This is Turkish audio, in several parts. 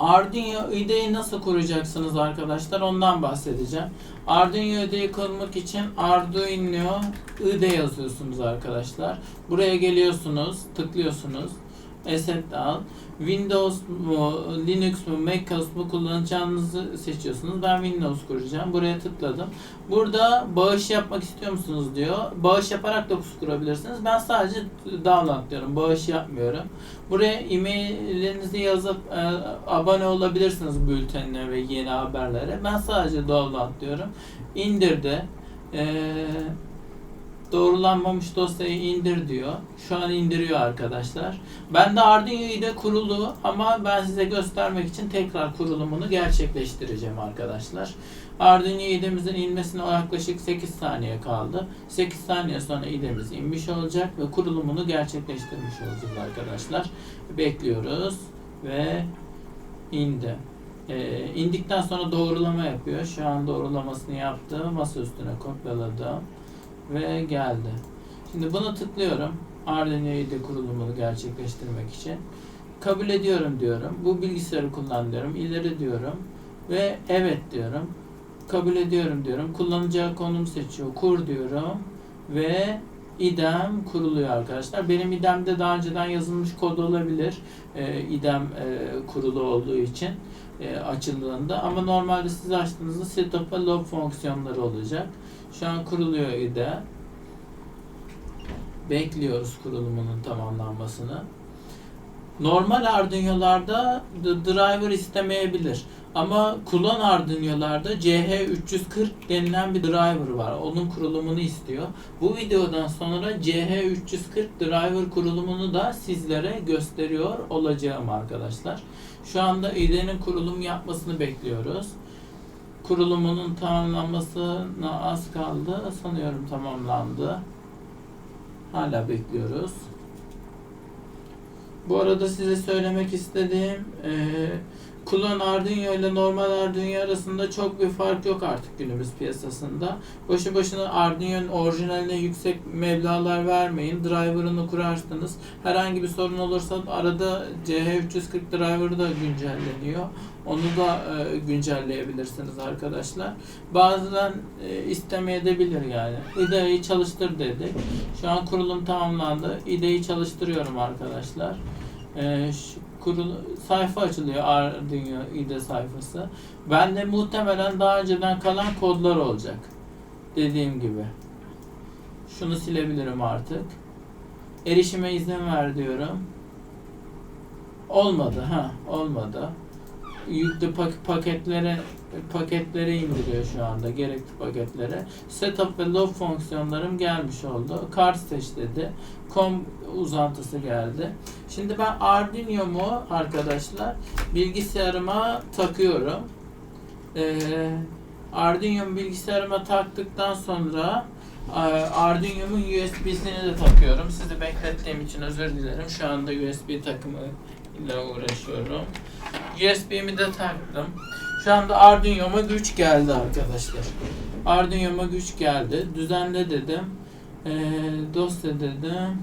Arduino IDE'yi nasıl kuracaksınız arkadaşlar ondan bahsedeceğim. Arduino IDE'yi kurmak için Arduino IDE yazıyorsunuz arkadaşlar. Buraya geliyorsunuz, tıklıyorsunuz. Asset al. Windows mu, Linux mu, macOS mu kullanacağınızı seçiyorsunuz. Ben Windows kuracağım. Buraya tıkladım. Burada bağış yapmak istiyor musunuz diyor. Bağış yaparak da kurabilirsiniz. Ben sadece download diyorum. Bağış yapmıyorum. Buraya e-mailinizi yazıp e, abone olabilirsiniz bültenine ve yeni haberlere. Ben sadece download diyorum. İndirdi. Eee doğrulanmamış dosyayı indir diyor. Şu an indiriyor arkadaşlar. Ben de Arduino IDE kurulu ama ben size göstermek için tekrar kurulumunu gerçekleştireceğim arkadaşlar. Arduino IDE'mizin inmesine yaklaşık 8 saniye kaldı. 8 saniye sonra IDE'miz inmiş olacak ve kurulumunu gerçekleştirmiş olacağız arkadaşlar. Bekliyoruz ve indi. Ee, indikten sonra doğrulama yapıyor. Şu an doğrulamasını yaptı. Masa üstüne kopyaladım ve geldi. Şimdi bunu tıklıyorum. Arduino IDE kurulumunu gerçekleştirmek için. Kabul ediyorum diyorum. Bu bilgisayarı kullan diyorum. İleri diyorum. Ve evet diyorum. Kabul ediyorum diyorum. Kullanacağı konum seçiyor. Kur diyorum. Ve İDEM kuruluyor arkadaşlar. Benim İDEM'de daha önceden yazılmış kod olabilir. Ee, İDEM e, kurulu olduğu için e, açıldığında. Ama normalde siz açtığınızda setup ve log fonksiyonları olacak. Şu an kuruluyor IDE. Bekliyoruz kurulumunun tamamlanmasını. Normal Arduino'larda driver istemeyebilir. Ama kullan Arduino'larda CH340 denilen bir driver var. Onun kurulumunu istiyor. Bu videodan sonra CH340 driver kurulumunu da sizlere gösteriyor olacağım arkadaşlar. Şu anda IDE'nin kurulum yapmasını bekliyoruz kurulumunun tamamlanmasına az kaldı. Sanıyorum tamamlandı. Hala bekliyoruz. Bu arada size söylemek istediğim eee kullan Arduino ile normal Arduino arasında çok bir fark yok artık günümüz piyasasında. Boşu boşuna Arduino'nun orijinaline yüksek meblağlar vermeyin. Driver'ını kurarsınız. Herhangi bir sorun olursa arada CH340 driver da güncelleniyor. Onu da e, güncelleyebilirsiniz arkadaşlar. Bazen e, istemeyebilir yani. IDE'yi çalıştır dedik. Şu an kurulum tamamlandı. IDE'yi çalıştırıyorum arkadaşlar. E, kurul sayfa açılıyor Arduino IDE sayfası. Bende muhtemelen daha önceden kalan kodlar olacak. Dediğim gibi. Şunu silebilirim artık. Erişime izin ver diyorum. Olmadı ha, olmadı. Yüklü pak- paketlere paketleri indiriyor şu anda gerekli paketlere. Setup ve log fonksiyonlarım gelmiş oldu. Kart seç dedi. Com uzantısı geldi. Şimdi ben Arduino'mu arkadaşlar bilgisayarıma takıyorum. Ee, Arduino'mu bilgisayarıma taktıktan sonra e, Arduino'mun USB'sini de takıyorum. Sizi beklettiğim için özür dilerim. Şu anda USB takımı ile uğraşıyorum. USB'mi de taktım. Şu anda Arduino'ma güç geldi arkadaşlar. Arduino'ma güç geldi. Düzenle dedim. Ee, dosya dedim.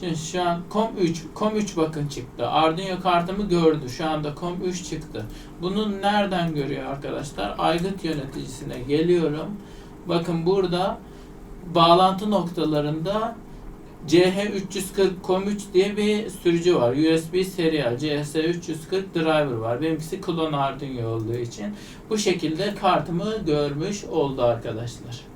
Şimdi şu an COM3, COM3 bakın çıktı. Arduino kartımı gördü. Şu anda COM3 çıktı. Bunu nereden görüyor arkadaşlar? Aygıt yöneticisine geliyorum. Bakın burada bağlantı noktalarında CH340 COM3 diye bir sürücü var. USB serial CS340 driver var. Benimkisi klon Arduino olduğu için bu şekilde kartımı görmüş oldu arkadaşlar.